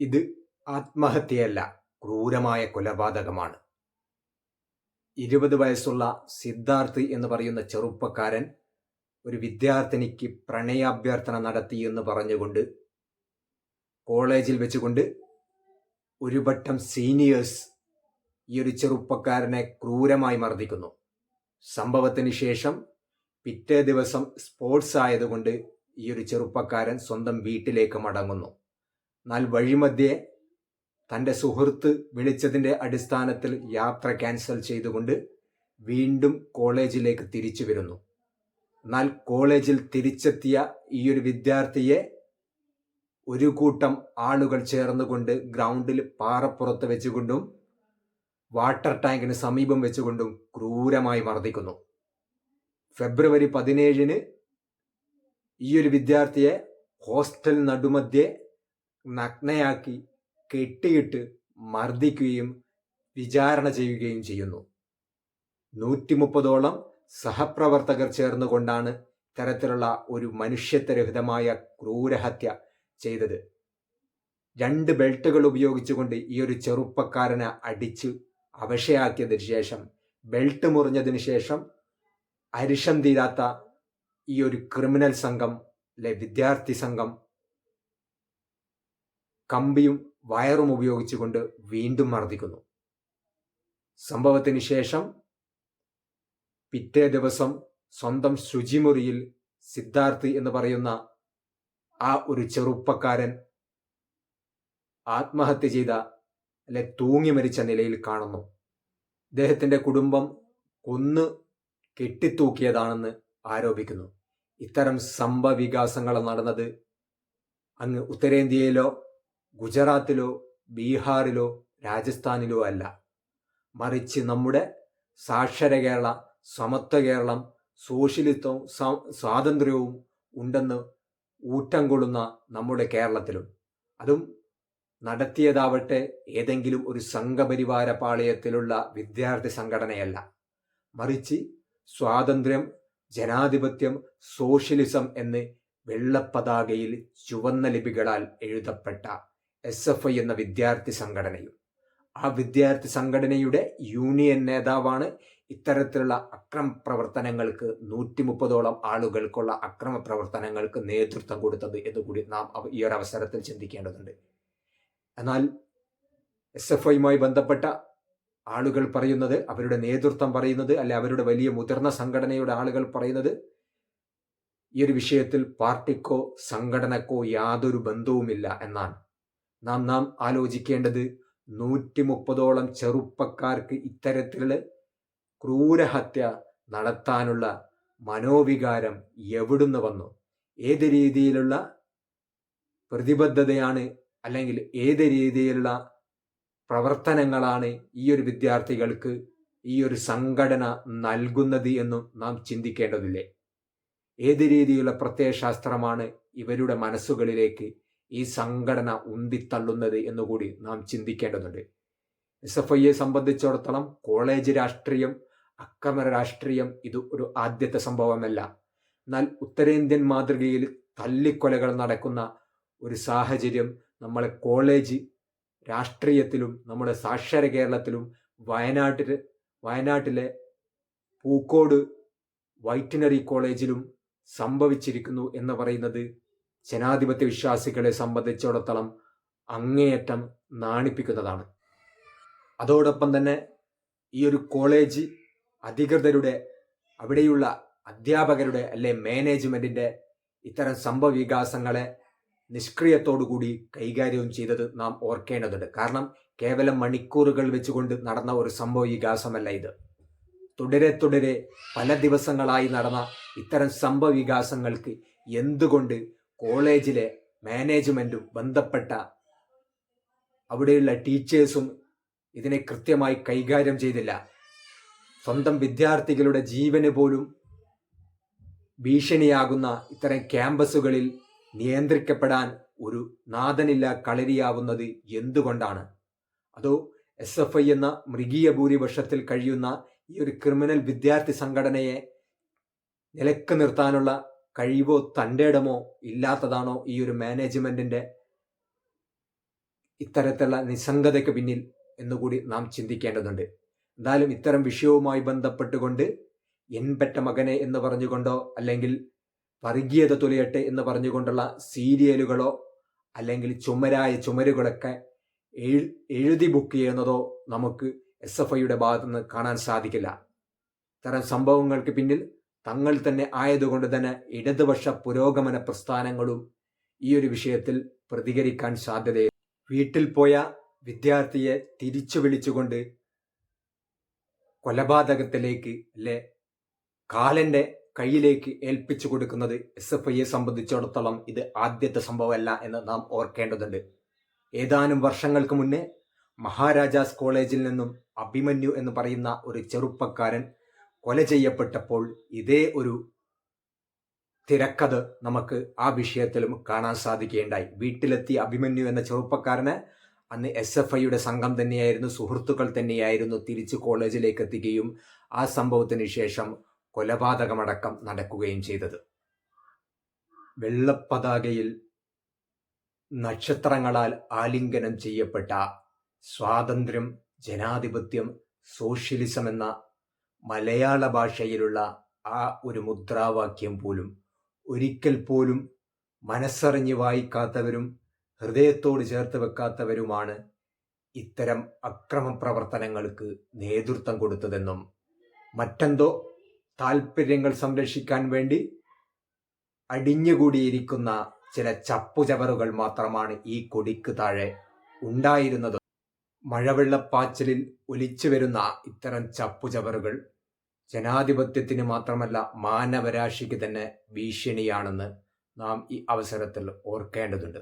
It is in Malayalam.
ഇത് ആത്മഹത്യയല്ല ക്രൂരമായ കൊലപാതകമാണ്. ഇരുപത് വയസ്സുള്ള സിദ്ധാർത്ഥ് എന്ന് പറയുന്ന ചെറുപ്പക്കാരൻ ഒരു വിദ്യാർത്ഥിനിക്ക് പ്രണയാഭ്യർത്ഥന നടത്തി എന്ന് പറഞ്ഞുകൊണ്ട് കോളേജിൽ വെച്ചുകൊണ്ട് ഒരു സീനിയേഴ്സ് ഈ ഒരു ചെറുപ്പക്കാരനെ ക്രൂരമായി മർദ്ദിക്കുന്നു. സംഭവത്തിന് ശേഷം പിറ്റേ ദിവസം സ്പോർട്സ് ആയതുകൊണ്ട് ഈ ഒരു ചെറുപ്പക്കാരൻ സ്വന്തം വീട്ടിലേക്ക് മടങ്ങുന്നു. എന്നാൽ വഴിമധ്യേ തന്റെ സുഹൃത്ത് വിളിച്ചതിന്റെ അടിസ്ഥാനത്തിൽ യാത്ര ക്യാൻസൽ ചെയ്തുകൊണ്ട് വീണ്ടും കോളേജിലേക്ക് തിരിച്ചു വരുന്നു. എന്നാൽ കോളേജിൽ തിരിച്ചെത്തിയ ഈ ഒരു വിദ്യാർത്ഥിയെ ഒരു കൂട്ടം ആളുകൾ ചേർന്നുകൊണ്ട് ഗ്രൗണ്ടിൽ പാറപ്പുറത്ത് വെച്ചുകൊണ്ടും വാട്ടർ ടാങ്കിന് സമീപം വെച്ചുകൊണ്ടും ക്രൂരമായി മർദ്ദിക്കുന്നു. ഫെബ്രുവരി പതിനേഴിന് ഈ ഒരു വിദ്യാർത്ഥിയെ ഹോസ്റ്റൽ നടുമധ്യേ നഗ്നയാക്കി കെട്ടിയിട്ട് മർദ്ദിക്കുകയും വിചാരണ ചെയ്യുകയും ചെയ്യുന്നു. നൂറ്റി മുപ്പതോളം സഹപ്രവർത്തകർ ചേർന്നുകൊണ്ടാണ് ഇത്തരത്തിലുള്ള ഒരു മനുഷ്യത്വരഹിതമായ ക്രൂരഹത്യ ചെയ്തത്. രണ്ട് ബെൽറ്റുകൾ ഉപയോഗിച്ചുകൊണ്ട് ഈ ഒരു ചെറുപ്പക്കാരനെ അടിച്ച് അവശയാക്കിയതിനു ശേഷം ബെൽറ്റ് മുറിഞ്ഞതിന് ശേഷം അരിശം തീരാത്ത ഈ ഒരു ക്രിമിനൽ സംഘം അല്ലെ വിദ്യാർത്ഥി സംഘം കമ്പിയും വയറും ഉപയോഗിച്ചുകൊണ്ട് വീണ്ടും മർദ്ദിക്കുന്നു. സംഭവത്തിന് ശേഷം പിറ്റേ ദിവസം സ്വന്തം ശുചിമുറിയിൽ സിദ്ധാർത്ഥി എന്ന് പറയുന്ന ആ ഒരു ചെറുപ്പക്കാരൻ ആത്മഹത്യ ചെയ്ത അല്ലെ തൂങ്ങി മരിച്ച നിലയിൽ കാണുന്നു. ഇദ്ദേഹത്തിന്റെ കുടുംബം കൊന്ന് കെട്ടിത്തൂക്കിയതാണെന്ന് ആരോപിക്കുന്നു. ഇത്തരം സംഭവവികാസങ്ങൾ നടന്നത് അങ്ങ് ഉത്തരേന്ത്യയിലോ ഗുജറാത്തിലോ ബീഹാറിലോ രാജസ്ഥാനിലോ അല്ല. മറിച്ച് നമ്മുടെ സാക്ഷര കേരള സമത്വ കേരളം സോഷ്യലിസവും സ്വാതന്ത്ര്യവും ഉണ്ടെന്ന് ഊറ്റം കൊള്ളുന്ന നമ്മുടെ കേരളത്തിലും. അതും നടത്തിയതാവട്ടെ ഏതെങ്കിലും ഒരു സംഘപരിവാര പാളയത്തിലുള്ള വിദ്യാർത്ഥി സംഘടനയല്ല. മറിച്ച് സ്വാതന്ത്ര്യം ജനാധിപത്യം സോഷ്യലിസം എന്ന് വെള്ളപ്പതാകയിൽ ചുവന്ന ലിപികളാൽ എഴുതപ്പെട്ട എസ് എഫ് ഐ എന്ന വിദ്യാർത്ഥി സംഘടനയും. ആ വിദ്യാർത്ഥി സംഘടനയുടെ യൂണിയൻ നേതാവാണ് ഇത്തരത്തിലുള്ള അക്രമ പ്രവർത്തനങ്ങൾക്ക് നൂറ്റി മുപ്പതോളം ആളുകൾക്കുള്ള അക്രമ പ്രവർത്തനങ്ങൾക്ക് നേതൃത്വം കൊടുത്തത് എന്നുകൂടി നാം ഈ ഒരു അവസരത്തിൽ ചിന്തിക്കേണ്ടതുണ്ട്. എന്നാൽ എസ് എഫ് ഐയുമായി ബന്ധപ്പെട്ട ആളുകൾ പറയുന്നത് അവരുടെ നേതൃത്വം പറയുന്നത് അല്ലെ അവരുടെ വലിയ മുതിർന്ന സംഘടനയുടെ ആളുകൾ പറയുന്നത് ഈ ഒരു വിഷയത്തിൽ പാർട്ടിക്കോ സംഘടനക്കോ യാതൊരു ബന്ധവുമില്ല എന്നാണ്. നാം നാം ആലോചിക്കേണ്ടത് നൂറ്റി മുപ്പതോളം ചെറുപ്പക്കാർക്ക് ഇത്തരത്തിലുള്ള ക്രൂരഹത്യ നടത്താനുള്ള മനോവികാരം എവിടുന്ന് വന്നു? ഏത് രീതിയിലുള്ള പ്രതിബദ്ധതയാണ് അല്ലെങ്കിൽ ഏത് രീതിയിലുള്ള പ്രവർത്തനങ്ങളാണ് ഈ ഒരു വിദ്യാർത്ഥികൾക്ക് ഈ ഒരു സംഘടന നൽകുന്നത് എന്നും നാം ചിന്തിക്കേണ്ടതില്ലേ? ഏത് രീതിയിലുള്ള പ്രത്യയശാസ്ത്രമാണ് ഇവരുടെ മനസ്സുകളിലേക്ക് ഈ സംഘടന ഉന്തിത്തള്ളുന്നത് എന്നുകൂടി നാം ചിന്തിക്കേണ്ടതുണ്ട്. എസ് എഫ് ഐയെ സംബന്ധിച്ചിടത്തോളം കോളേജ് രാഷ്ട്രീയം അക്രമ രാഷ്ട്രീയം ഇത് ഒരു ആദ്യത്തെ സംഭവമല്ല. എന്നാൽ ഉത്തരേന്ത്യൻ മാതൃകയിൽ തല്ലിക്കൊലകൾ നടക്കുന്ന ഒരു സാഹചര്യം നമ്മളെ കോളേജ് രാഷ്ട്രീയത്തിലും നമ്മുടെ സാക്ഷര കേരളത്തിലും വയനാട്ടിൽ വയനാട്ടിലെ പൂക്കോട് വൈറ്റിനറി കോളേജിലും സംഭവിച്ചിരിക്കുന്നു എന്ന് പറയുന്നത് ജനാധിപത്യ വിശ്വാസികളെ സംബന്ധിച്ചിടത്തോളം അങ്ങേയറ്റം നാണിപ്പിക്കുന്നതാണ്. അതോടൊപ്പം തന്നെ ഈ ഒരു കോളേജ് അധികൃതരുടെ അവിടെയുള്ള അധ്യാപകരുടെ അല്ലെ മാനേജ്മെന്റിന്റെ ഇത്തരം സംഭവ വികാസങ്ങളെ നിഷ്ക്രിയത്തോടുകൂടി കൈകാര്യം ചെയ്തത് നാം ഓർക്കേണ്ടതുണ്ട്. കാരണം കേവലം മണിക്കൂറുകൾ വെച്ചുകൊണ്ട് നടന്ന ഒരു സംഭവ വികാസമല്ല ഇത്. തുടരെ തുടരെ പല ദിവസങ്ങളായി നടന്ന ഇത്തരം സംഭവ വികാസങ്ങൾക്ക് എന്തുകൊണ്ട് കോളേജിലെ മാനേജ്മെന്റും ബന്ധപ്പെട്ട അവിടെയുള്ള ടീച്ചേഴ്സും ഇതിനെ കൃത്യമായി കൈകാര്യം ചെയ്തില്ല. സ്വന്തം വിദ്യാർത്ഥികളുടെ ജീവന് പോലും ഭീഷണിയാകുന്ന ഇത്തരം ക്യാമ്പസുകളിൽ നിയന്ത്രിക്കപ്പെടാൻ ഒരു നാഥനില്ല കളരിയാവുന്നത് എന്തുകൊണ്ടാണ്? അതോ എസ് എഫ് ഐ എന്ന മൃഗീയ ഭൂരിപക്ഷത്തിൽ കഴിയുന്ന ഈ ഒരു ക്രിമിനൽ വിദ്യാർത്ഥി സംഘടനയെ നിലയ്ക്ക് നിർത്താനുള്ള കഴിവോ തന്റെ ഇടമോ ഇല്ലാത്തതാണോ ഈ ഒരു മാനേജ്മെന്റിന്റെ ഇത്തരത്തിലുള്ള നിസ്സംഗതയ്ക്ക് പിന്നിൽ എന്നുകൂടി നാം ചിന്തിക്കേണ്ടതുണ്ട്. എന്തായാലും ഇത്തരം വിഷയവുമായി ബന്ധപ്പെട്ടുകൊണ്ട് എൻപെറ്റ മകനെ എന്ന് പറഞ്ഞുകൊണ്ടോ അല്ലെങ്കിൽ വർഗീയത തുലയട്ടെ എന്ന് പറഞ്ഞുകൊണ്ടുള്ള സീരിയലുകളോ അല്ലെങ്കിൽ ചുമരായ ചുമരുകളൊക്കെ എഴുതി ബുക്ക് ചെയ്യുന്നതോ നമുക്ക് എസ് എഫ് ഐയുടെ ഭാഗത്തുനിന്ന് കാണാൻ സാധിക്കില്ല. ഇത്തരം സംഭവങ്ങൾക്ക് പിന്നിൽ തങ്ങൾ തന്നെ ആയതുകൊണ്ട് തന്നെ ഇടതുപക്ഷ പുരോഗമന പ്രസ്ഥാനങ്ങളും ഈ ഒരു വിഷയത്തിൽ പ്രതികരിക്കാൻ സാധ്യതയില്ല വീട്ടിൽ പോയ വിദ്യാർത്ഥിയെ തിരിച്ചു വിളിച്ചുകൊണ്ട് കൊലപാതകത്തിലേക്ക് അല്ലെ കാലന്റെ കയ്യിലേക്ക് ഏൽപ്പിച്ചു കൊടുക്കുന്നത് എസ് എഫ് ഐയെ സംബന്ധിച്ചിടത്തോളം ഇത് ആദ്യത്തെ സംഭവമല്ല എന്ന് നാം ഓർക്കേണ്ടതുണ്ട്. ഏതാനും വർഷങ്ങൾക്ക് മുന്നേ മഹാരാജാസ് കോളേജിൽ നിന്നും അഭിമന്യു എന്ന് പറയുന്ന ഒരു ചെറുപ്പക്കാരൻ കൊല ചെയ്യപ്പെട്ടപ്പോൾ ഇതേ ഒരു തിരക്കഥ നമുക്ക് ആ വിഷയത്തിലും കാണാൻ സാധിക്കുകയുണ്ടായി. വീട്ടിലെത്തി അഭിമന്യു എന്ന ചെറുപ്പക്കാരന് അന്ന് എസ് എഫ് ഐയുടെ സംഘം തന്നെയായിരുന്നു സുഹൃത്തുക്കൾ തന്നെയായിരുന്നു തിരിച്ച് കോളേജിലേക്ക് എത്തുകയും ആ സംഭവത്തിന് ശേഷം കൊലപാതകമടക്കം നടക്കുകയും ചെയ്തത്. വെള്ളപ്പതാകയിൽ നക്ഷത്രങ്ങളാൽ ആലിംഗനം ചെയ്യപ്പെട്ട സ്വാതന്ത്ര്യം ജനാധിപത്യം സോഷ്യലിസം എന്ന മലയാള ഭാഷയിലുള്ള ആ ഒരു മുദ്രാവാക്യം പോലും ഒരിക്കൽ പോലും മനസ്സറിഞ്ഞ് വായിക്കാത്തവരും ഹൃദയത്തോട് ചേർത്ത് വെക്കാത്തവരുമാണ് ഇത്തരം അക്രമ പ്രവർത്തനങ്ങൾക്ക് നേതൃത്വം കൊടുത്തതെന്നും മറ്റെന്തോ താല്പര്യങ്ങൾ സംരക്ഷിക്കാൻ വേണ്ടി അടിഞ്ഞുകൂടിയിരിക്കുന്ന ചില ചപ്പുചവറുകൾ മാത്രമാണ് ഈ കൊടിക്ക് താഴെ ഉണ്ടായിരുന്നത്. മഴവെള്ളപ്പാച്ചിലിൽ ഒലിച്ചു വരുന്ന ഇത്തരം ചപ്പുചവറുകൾ ജനാധിപത്യത്തിന് മാത്രമല്ല മാനവരാശിക്ക് തന്നെ ഭീഷണിയാണെന്ന് നാം ഈ അവസരത്തിൽ ഓർക്കേണ്ടതുണ്ട്.